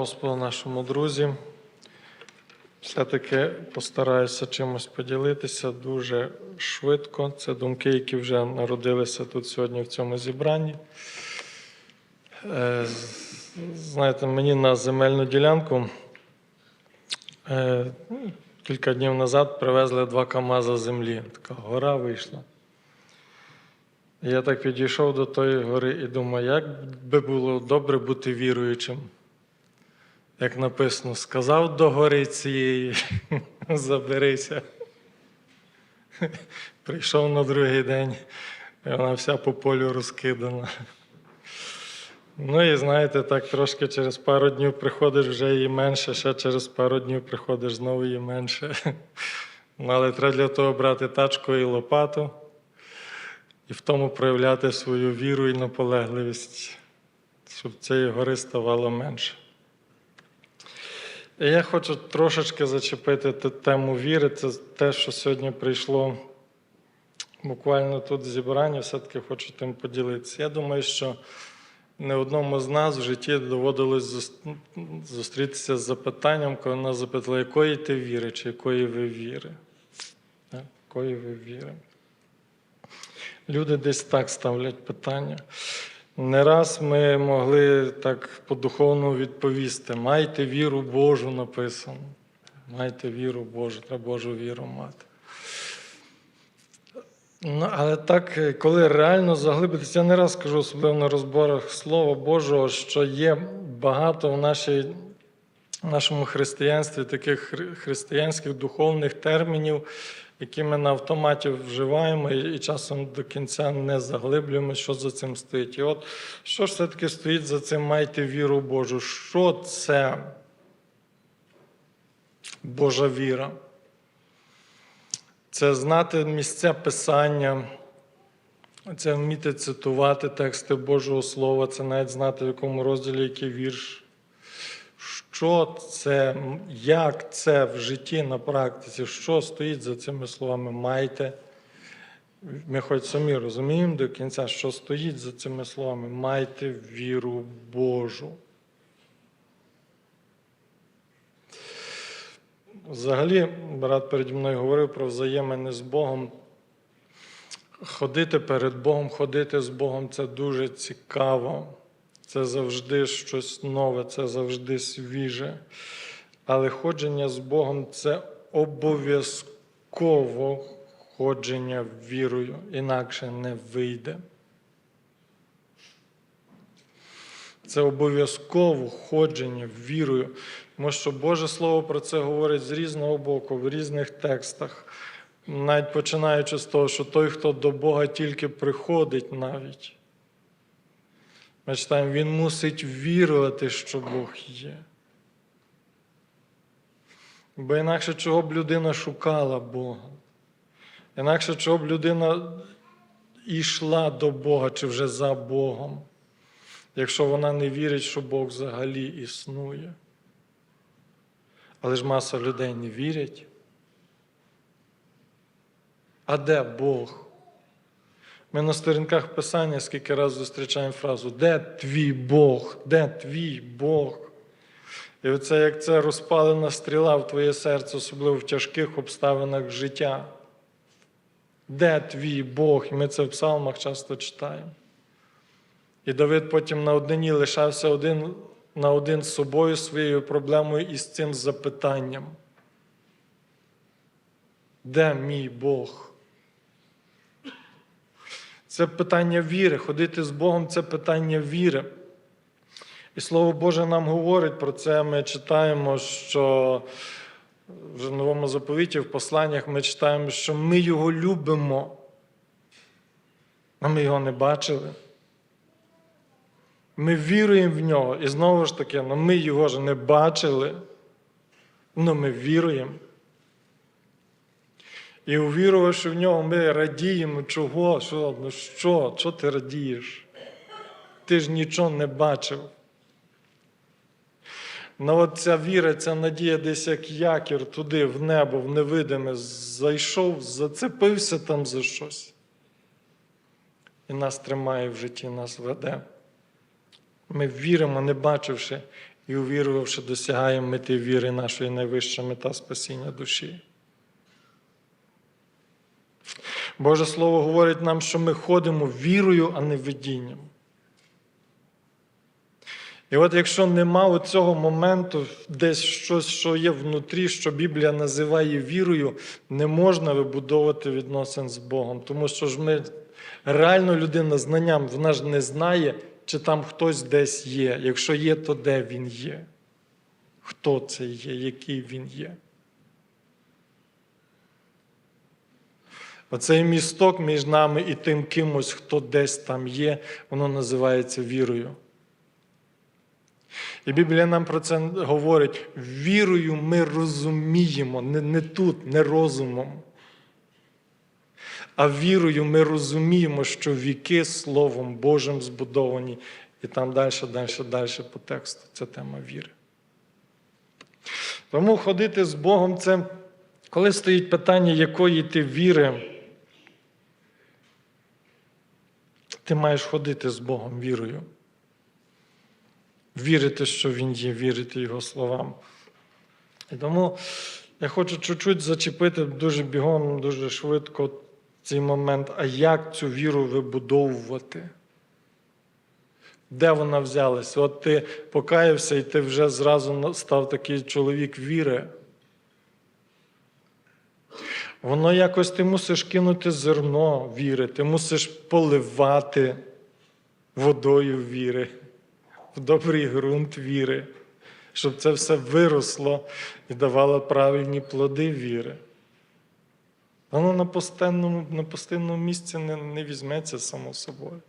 Господу нашому друзі. Все-таки постараюся чимось поділитися дуже швидко. Це думки, які вже народилися тут сьогодні в цьому зібранні. Е, Знаєте, мені на земельну ділянку е, кілька днів назад привезли два КАМАЗа землі. Така гора вийшла. Я так підійшов до тої гори і думаю, як би було добре бути віруючим. Як написано, сказав до гори цієї, заберися. Прийшов на другий день, і вона вся по полю розкидана. Ну і знаєте, так трошки через пару днів приходиш вже її менше, ще через пару днів приходиш знову її менше. Ну, але треба для того брати тачку і лопату і в тому проявляти свою віру і наполегливість, щоб цієї гори ставало менше. Я хочу трошечки зачепити тему віри. Це те, що сьогодні прийшло буквально тут зібрання, все-таки хочу тим поділитися. Я думаю, що не одному з нас в житті доводилось зустрітися з запитанням, коли нас запитали, якої ти віри, чи якої ви віри. Якої ви віри. Люди десь так ставлять питання. Не раз ми могли так по-духовному відповісти: майте віру Божу написано. Майте віру Божу, треба Божу віру мати. Ну, але так, коли реально заглибитися, я не раз кажу, особливо на розборах Слова Божого, що є багато в нашій, в нашому християнстві таких християнських духовних термінів, які ми на автоматі вживаємо і, часом до кінця не заглиблюємо, що за цим стоїть. І от що ж все-таки стоїть за цим майте віру Божу? Що це Божа віра? Це знати місця писання, це вміти цитувати тексти Божого Слова, це навіть знати, в якому розділі який вірш. Що це, як це в житті на практиці, що стоїть за цими словами майте. Ми хоч самі розуміємо до кінця, що стоїть за цими словами майте віру Божу. Взагалі, брат переді мною говорив про взаємини з Богом. Ходити перед Богом, ходити з Богом це дуже цікаво. Це завжди щось нове, це завжди свіже. Але ходження з Богом це обов'язково ходження вірою, інакше не вийде. Це обов'язково ходження вірою, тому що Боже Слово про це говорить з різного боку, в різних текстах, навіть починаючи з того, що той, хто до Бога тільки приходить навіть. Ми читаємо, він мусить вірувати, що Бог є. Бо інакше чого б людина шукала Бога, інакше чого б людина йшла до Бога чи вже за Богом якщо вона не вірить, що Бог взагалі існує. Але ж маса людей не вірять. А де Бог? Ми на сторінках Писання скільки разів зустрічаємо фразу Де твій Бог? Де твій Бог? І оце як це розпалена стріла в твоє серце, особливо в тяжких обставинах життя. Де твій Бог? І ми це в псалмах часто читаємо. І Давид потім на однині лишався один на один з собою своєю проблемою і з цим запитанням. Де мій Бог? Це питання віри. Ходити з Богом це питання віри. І Слово Боже нам говорить про це. Ми читаємо, що вже в новому заповіті, в посланнях ми читаємо, що ми його любимо, а ми його не бачили. Ми віруємо в нього. І знову ж таки, ну ми його ж не бачили, але ми віруємо. І увірувавши в нього, ми радіємо, чого, що, ну що, що ти радієш? Ти ж нічого не бачив. Ну от ця віра, ця надія десь як якір туди, в небо, в невидиме, зайшов, зацепився там за щось. І нас тримає в житті, нас веде. Ми віримо, не бачивши, і увірувавши, досягаємо мети віри нашої найвища мета спасіння душі. Боже Слово говорить нам, що ми ходимо вірою, а не видінням. І от якщо нема цього моменту, десь щось, що є внутрі, що Біблія називає вірою, не можна вибудовувати відносин з Богом. Тому що ж ми реально людина знанням, вона ж не знає, чи там хтось десь є. Якщо є, то де він є? Хто це є, який він є? Оцей місток між нами і тим кимось, хто десь там є, воно називається вірою. І Біблія нам про це говорить. Вірою ми розуміємо, не, не тут, не розумом. А вірою ми розуміємо, що віки Словом Божим збудовані. І там далі, далі, далі по тексту. Це тема віри. Тому ходити з Богом це, коли стоїть питання, якої ти віри, ти маєш ходити з Богом вірою. Вірити, що Він є, вірити Його словам. І тому я хочу чуть-чуть зачепити дуже бігом, дуже швидко цей момент, а як цю віру вибудовувати? Де вона взялась? От ти покаявся, і ти вже зразу став такий чоловік віри. Воно якось ти мусиш кинути зерно віри, ти мусиш поливати водою віри, в добрий ґрунт віри, щоб це все виросло і давало правильні плоди віри. Воно на постійному, на постійному місці не, не візьметься само собою.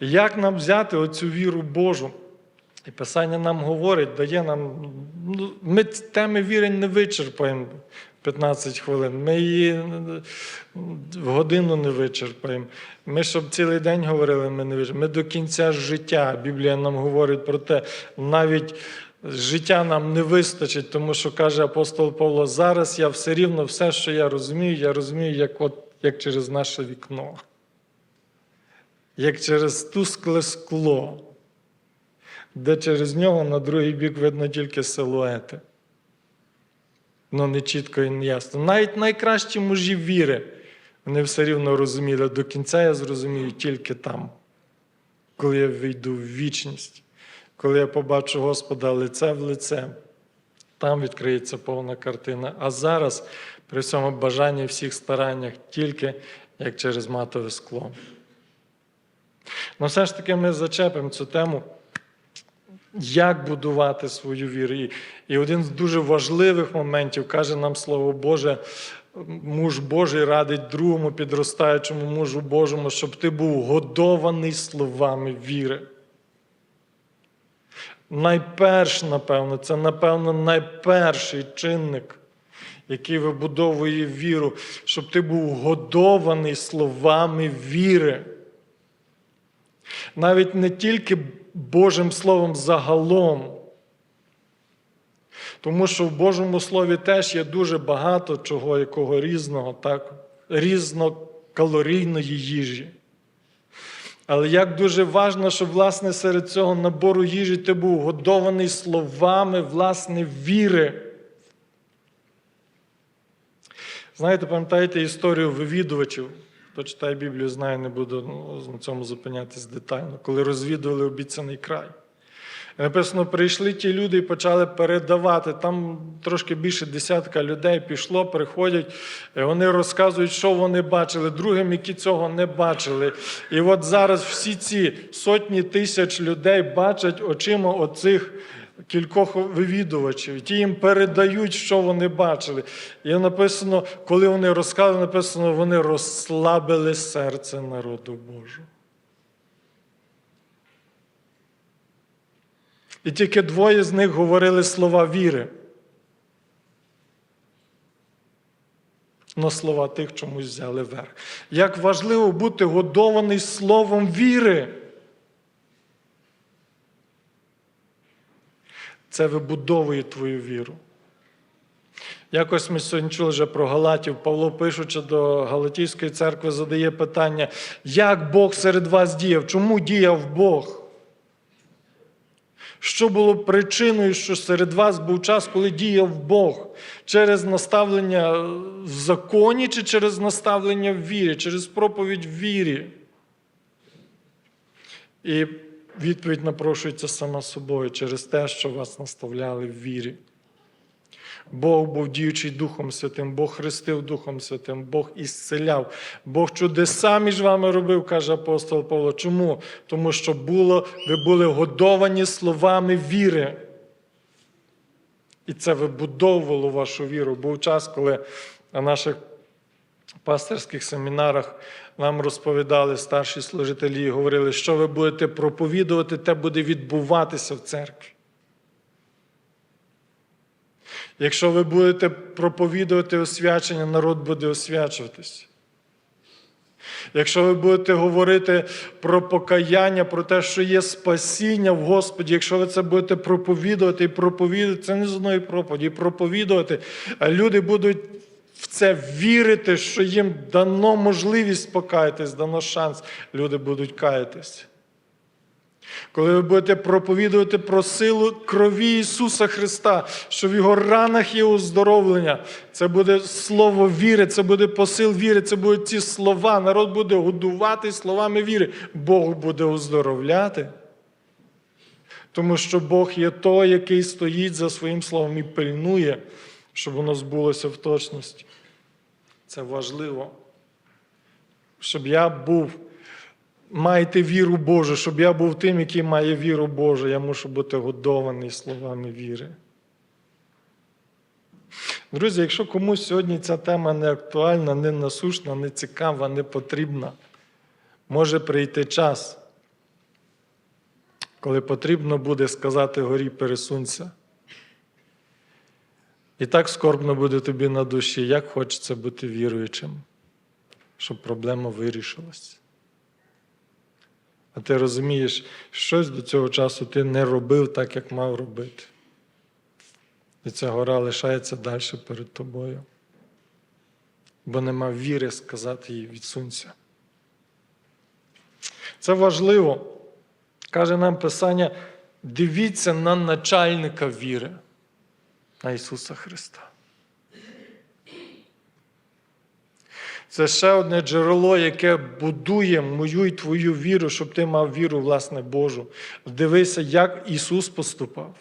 Як нам взяти оцю віру Божу? І Писання нам говорить, дає нам. Ну, ми теми віри не вичерпаємо 15 хвилин. Ми її в годину не вичерпаємо. Ми, щоб цілий день говорили, ми не вичерпаємо. Ми до кінця життя. Біблія нам говорить про те, навіть життя нам не вистачить, тому що каже апостол Павло, зараз я все рівно, все, що я розумію, я розумію, як, от, як через наше вікно. Як через тускле скло, де через нього на другий бік видно тільки силуети. Ну, не чітко і не ясно. Навіть найкращі мужі віри, вони все рівно розуміли. До кінця я зрозумію тільки там, коли я вийду в вічність, коли я побачу Господа лице в лице, там відкриється повна картина. А зараз, при всьому бажанні всіх стараннях, тільки як через матове скло. Ну, все ж таки, ми зачепимо цю тему, як будувати свою віру. І- один з дуже важливих моментів каже нам Слово Боже, муж Божий радить другому підростаючому мужу Божому, щоб ти був годований словами віри. Найперш, напевно, це, напевно, найперший чинник, який вибудовує віру, щоб ти був годований словами віри. Навіть не тільки Божим Словом загалом. Тому що в Божому Слові теж є дуже багато чого, якого різного, так? різнокалорійної їжі. Але як дуже важливо, щоб власне серед цього набору їжі ти був годований словами власне віри. Знаєте, пам'ятаєте історію вивідувачів? Хто читає Біблію, знає, не буду ну, на цьому зупинятись детально, коли розвідували обіцяний край. Написано, прийшли ті люди і почали передавати. Там трошки більше десятка людей пішло, приходять, вони розказують, що вони бачили, другим, які цього не бачили. І от зараз всі ці сотні тисяч людей бачать очима оцих кількох вивідувачів. Ті їм передають, що вони бачили. І написано, коли вони розказували, написано, вони розслабили серце народу Божого. І тільки двоє з них говорили слова віри. Но слова тих чомусь взяли верх. Як важливо бути годований словом віри. Це вибудовує твою віру. Якось ми сьогодні чули вже про Галатів. Павло, пишучи до Галатійської церкви, задає питання, як Бог серед вас діяв? Чому діяв Бог? Що було причиною, що серед вас був час, коли діяв Бог через наставлення в законі чи через наставлення в вірі, через проповідь в вірі? І відповідь напрошується сама собою через те, що вас наставляли в вірі. Бог був діючий Духом Святим, Бог хрестив Духом Святим, Бог ісцеляв, Бог чудеса між вами робив, каже апостол Павло. Чому? Тому що було, ви були годовані словами віри. І це вибудовувало вашу віру. Був час, коли на наших пасторських семінарах нам розповідали старші служителі і говорили, що ви будете проповідувати, те буде відбуватися в церкві. Якщо ви будете проповідувати освячення, народ буде освячуватися. Якщо ви будете говорити про покаяння, про те, що є спасіння в Господі, якщо ви це будете проповідувати і проповідувати, це не з одної проповіді, і проповідувати, люди будуть в це вірити, що їм дано можливість покаятись, дано шанс, люди будуть каятись. Коли ви будете проповідувати про силу крові Ісуса Христа, що в Його ранах є оздоровлення, це буде слово віри, це буде посил віри, це будуть ці слова. Народ буде годувати словами віри. Бог буде оздоровляти. Тому що Бог є той, який стоїть за своїм словом і пильнує, щоб воно збулося в точності. Це важливо. Щоб я був Майте віру Божу, щоб я був тим, який має віру Божу, я мушу бути годований словами віри. Друзі, якщо комусь сьогодні ця тема не актуальна, не насушна, не цікава, не потрібна, може прийти час, коли потрібно буде сказати горі пересунься. І так скорбно буде тобі на душі, як хочеться бути віруючим, щоб проблема вирішилась. А ти розумієш, щось до цього часу ти не робив так, як мав робити. І ця гора лишається далі перед тобою. Бо нема віри сказати їй відсунься. Це важливо. Каже нам Писання: дивіться на начальника віри, на Ісуса Христа. Це ще одне джерело, яке будує мою і твою віру, щоб ти мав віру, власне, Божу. Дивися, як Ісус поступав.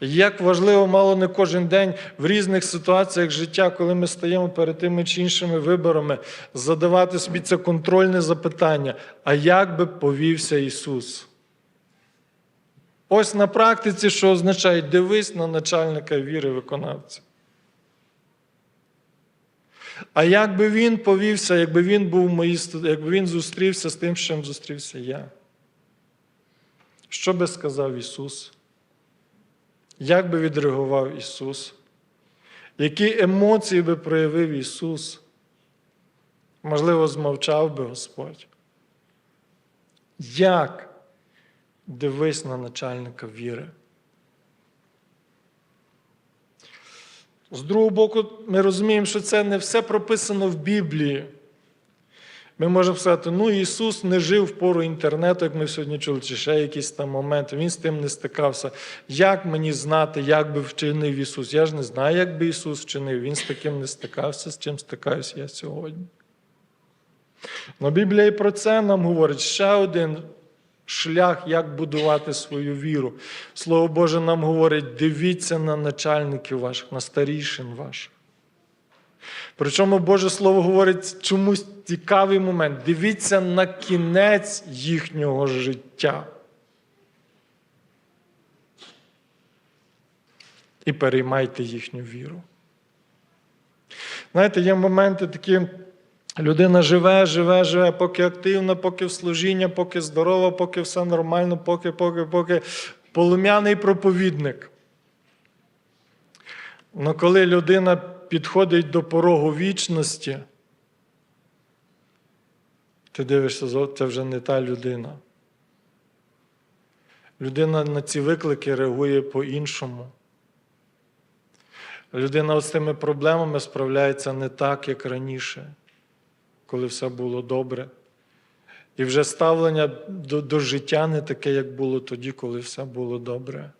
Як важливо, мало не кожен день в різних ситуаціях життя, коли ми стаємо перед тими чи іншими виборами, задавати собі це контрольне запитання: а як би повівся Ісус? Ось на практиці, що означає, дивись на начальника віри виконавця. А як би він повівся, якби він був мої, якби він зустрівся з тим, з чим зустрівся я? Що би сказав Ісус? Як би відреагував Ісус? Які емоції би проявив Ісус? Можливо, змовчав би Господь. Як дивись на начальника віри? З другого боку, ми розуміємо, що це не все прописано в Біблії. Ми можемо сказати, ну Ісус не жив в пору інтернету, як ми сьогодні чули, чи ще якісь там моменти, Він з тим не стикався. Як мені знати, як би вчинив Ісус? Я ж не знаю, як би Ісус вчинив. Він з таким не стикався, з чим стикаюся я сьогодні. Но Біблія і про це нам говорить ще один шлях, як будувати свою віру. Слово Боже нам говорить: дивіться на начальників ваших, на старішин ваших. Причому Боже Слово говорить чомусь цікавий момент. Дивіться на кінець їхнього життя. І переймайте їхню віру. Знаєте, є моменти такі. Людина живе, живе, живе, поки активна, поки в служіння, поки здорова, поки все нормально, поки, поки, поки полум'яний проповідник. Але коли людина підходить до порогу вічності, ти дивишся, це вже не та людина. Людина на ці виклики реагує по-іншому. Людина з цими проблемами справляється не так, як раніше коли все було добре. І вже ставлення до, до життя не таке, як було тоді, коли все було добре.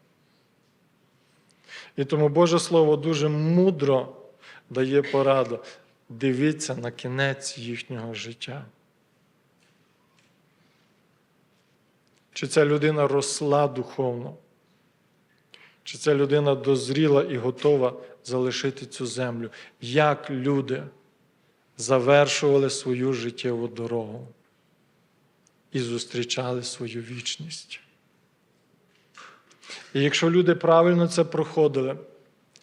І тому Боже Слово дуже мудро дає пораду. Дивіться на кінець їхнього життя. Чи ця людина росла духовно? Чи ця людина дозріла і готова залишити цю землю? Як люди завершували свою життєву дорогу і зустрічали свою вічність? І якщо люди правильно це проходили,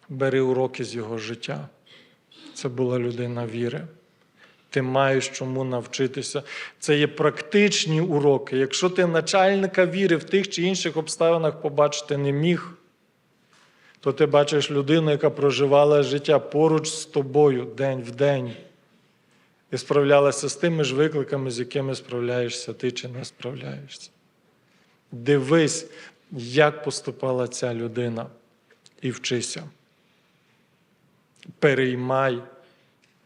бери уроки з його життя. Це була людина віри. Ти маєш чому навчитися. Це є практичні уроки. Якщо ти начальника віри в тих чи інших обставинах побачити не міг, то ти бачиш людину, яка проживала життя поруч з тобою день в день і справлялася з тими ж викликами, з якими справляєшся ти чи не справляєшся. Дивись, як поступала ця людина, і вчися. Переймай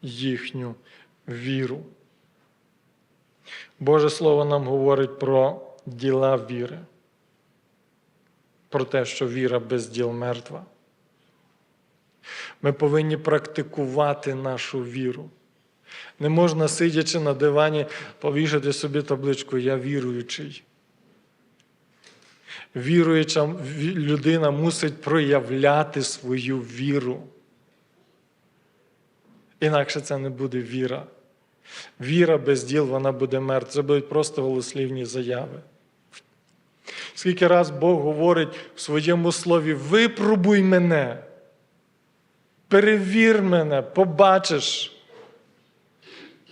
їхню віру. Боже Слово нам говорить про діла віри, про те, що віра без діл мертва. Ми повинні практикувати нашу віру. Не можна, сидячи на дивані, повішати собі табличку Я віруючий. Віруюча людина мусить проявляти свою віру. Інакше це не буде віра. Віра без діл, вона буде мертва. Це будуть просто голослівні заяви. Скільки раз Бог говорить в своєму слові: випробуй мене, перевір мене, побачиш,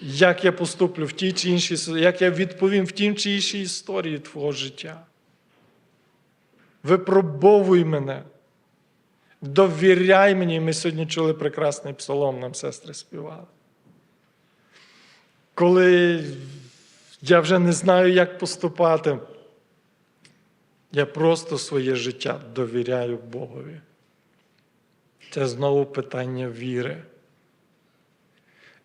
як я поступлю в тій чи іншій, як я відповім в тій чи іншій історії твого життя. Випробовуй мене. Довіряй мені, ми сьогодні чули прекрасний псалом, нам сестри співали. Коли я вже не знаю, як поступати, я просто своє життя довіряю Богові. Це знову питання віри.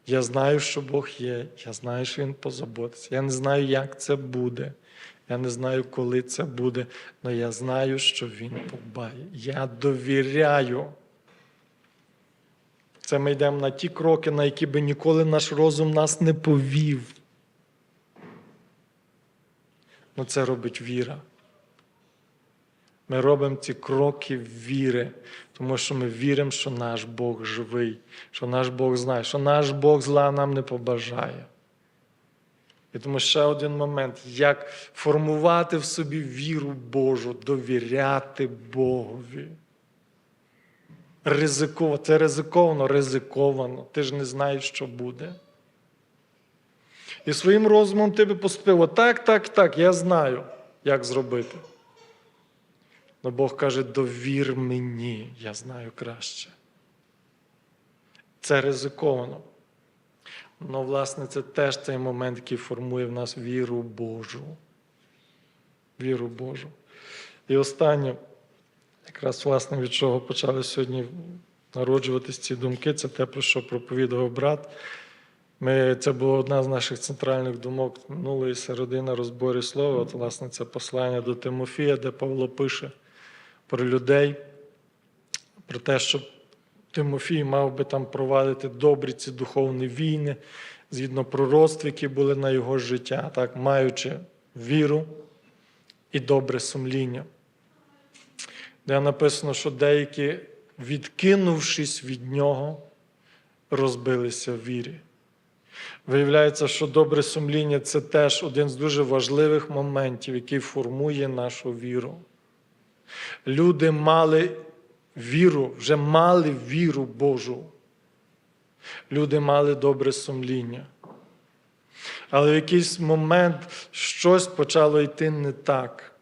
Я знаю, що Бог є, я знаю, що Він позаботиться. Я не знаю, як це буде. Я не знаю, коли це буде, але я знаю, що Він побає. Я довіряю. Це ми йдемо на ті кроки, на які би ніколи наш розум нас не повів. Ну це робить віра. Ми робимо ці кроки віри, тому що ми віримо, що наш Бог живий, що наш Бог знає, що наш Бог зла нам не побажає. І тому ще один момент, як формувати в собі віру Божу, довіряти Богові. Ризиковано, це ризиковано, ризиковано. Ти ж не знаєш, що буде. І своїм розумом ти би поступив, отак, так, так, я знаю, як зробити. Но Бог каже, довір мені, я знаю краще. Це ризиковано. Ну, власне, це теж цей момент, який формує в нас віру Божу. Віру Божу. І останнє, якраз власне від чого почали сьогодні народжуватись ці думки, це те, про що проповідував брат. Ми, це була одна з наших центральних думок минулої середи на розборі слова. От, власне, це послання до Тимофія, де Павло пише про людей, про те, що Тимофій мав би там провадити добрі ці духовні війни, згідно пророцтв, які були на його життя, так, маючи віру і добре сумління. Де написано, що деякі, відкинувшись від нього, розбилися в вірі. Виявляється, що добре сумління це теж один з дуже важливих моментів, який формує нашу віру. Люди мали віру, вже мали віру Божу. Люди мали добре сумління. Але в якийсь момент щось почало йти не так.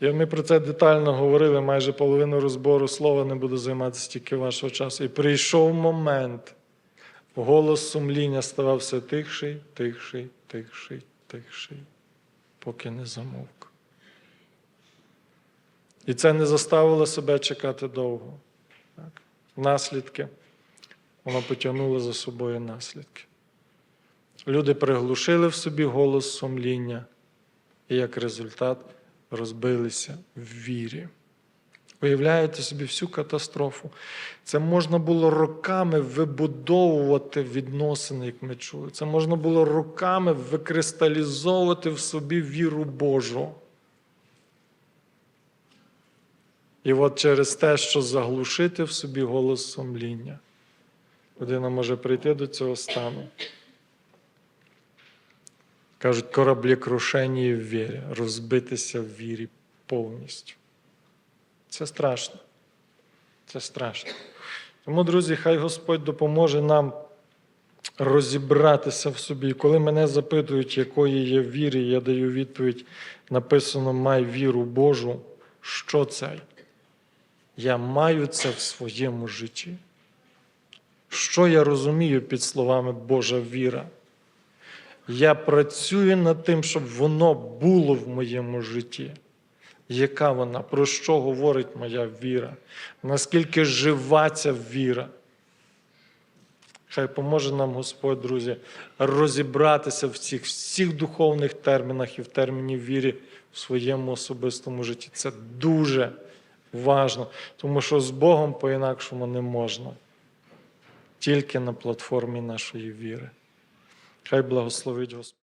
І ми про це детально говорили, майже половину розбору слова не буду займатися тільки вашого часу. І прийшов момент, голос сумління ставав все тихший, тихший, тихший, тихший, поки не замовк. І це не заставило себе чекати довго. Так. Наслідки. Воно потягнуло за собою наслідки. Люди приглушили в собі голос сумління, і як результат розбилися в вірі. Уявляєте собі всю катастрофу. Це можна було роками вибудовувати відносини, як ми чули. Це можна було роками викристалізовувати в собі віру Божу. І от через те, що заглушити в собі голос сумління, людина може прийти до цього стану. Кажуть, кораблі крушені в вірі, розбитися в вірі повністю. Це страшно. Це страшно. Тому, друзі, хай Господь допоможе нам розібратися в собі. І коли мене запитують, якої є вірі, я даю відповідь: написано Май віру Божу. Що це? Я маю це в своєму житті. Що я розумію під словами Божа віра? Я працюю над тим, щоб воно було в моєму житті. Яка вона? Про що говорить моя віра? Наскільки жива ця віра? Хай поможе нам Господь, друзі, розібратися в цих всіх духовних термінах і в терміні вірі в своєму особистому житті. Це дуже важно, тому що з Богом по-інакшому не можна. Тільки на платформі нашої віри. Хай благословить Господь.